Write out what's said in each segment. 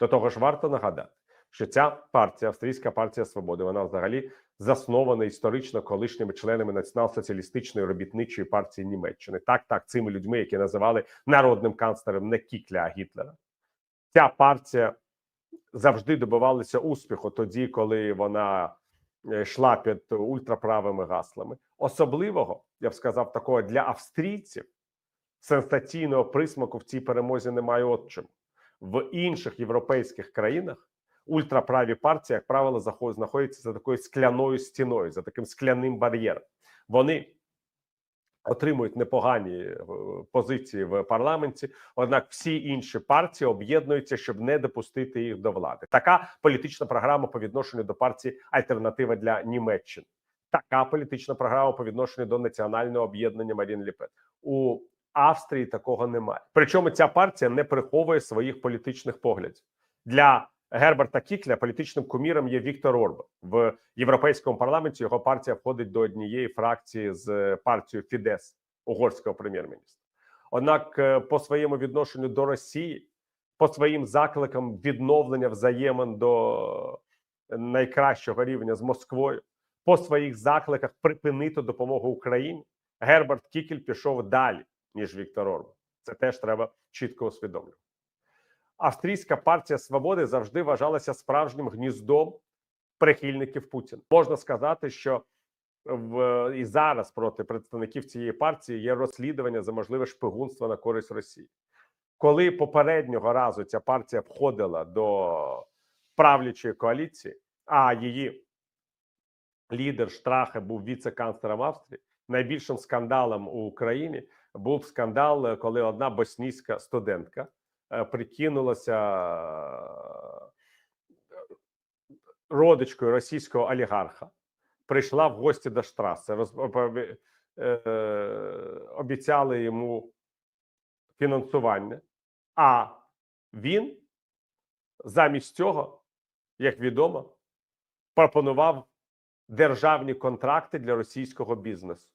До того ж, варто нагадати, що ця партія, Австрійська партія свободи, вона взагалі заснована історично колишніми членами націонал-соціалістичної робітничої партії Німеччини. Так, так, цими людьми, які називали народним канцлером не Кікля, а Гітлера. Ця партія завжди добивалася успіху тоді, коли вона е, йшла під ультраправими гаслами. Особливого, я б сказав, такого для австрійців сенсаційного присмаку в цій перемозі немає от чому. В інших європейських країнах ультраправі партії, як правило, знаходяться за такою скляною стіною, за таким скляним бар'єром. Вони отримують непогані е, позиції в парламенті. Однак всі інші партії об'єднуються, щоб не допустити їх до влади. Така політична програма по відношенню до партії Альтернатива для Німеччини. Така політична програма по відношенню до національного об'єднання Марін Ліпен. У Австрії такого немає. Причому ця партія не приховує своїх політичних поглядів для Герберта Кікля. Політичним куміром є Віктор Орбан в європейському парламенті. Його партія входить до однієї фракції з партією Фідес угорського прем'єр-міністра. Однак, е, по своєму відношенню до Росії, по своїм закликам відновлення взаємин до найкращого рівня з Москвою, по своїх закликах припинити допомогу Україні, Герберт Кікель пішов далі ніж Віктор Орбан. Це теж треба чітко усвідомлювати. Австрійська партія свободи завжди вважалася справжнім гніздом прихильників Путіна. Можна сказати, що в і зараз проти представників цієї партії є розслідування за можливе шпигунство на користь Росії. Коли попереднього разу ця партія входила до правлячої коаліції, а її лідер Штрахе був віце-канцлером Австрії, найбільшим скандалом у Україні був скандал, е, коли одна боснійська студентка е, прикинулася е, родичкою російського олігарха, прийшла в гості до Штраси, обіцяли йому фінансування, а він замість цього, як відомо, пропонував державні контракти для російського бізнесу.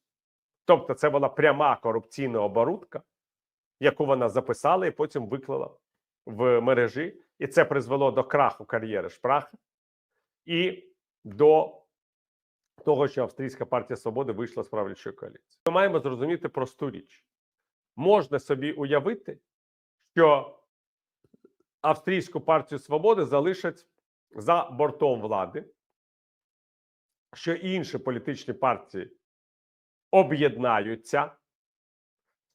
Тобто, це була пряма корупційна оборудка, яку вона записала і потім виклала в мережі, і це призвело до краху кар'єри Шпраха і до того, що Австрійська партія свободи вийшла з правлячої коаліції. Ми маємо зрозуміти просту річ: можна собі уявити, що Австрійську партію свободи залишать за бортом влади, що інші політичні партії об'єднаються,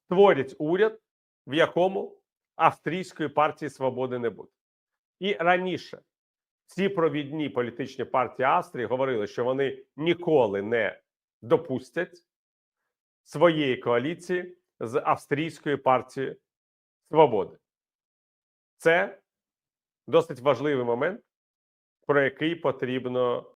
створять уряд, в якому австрійської партії свободи не буде. І раніше ці провідні політичні партії Австрії говорили, що вони ніколи не допустять своєї коаліції з австрійською партією свободи. Це досить важливий момент, про який потрібно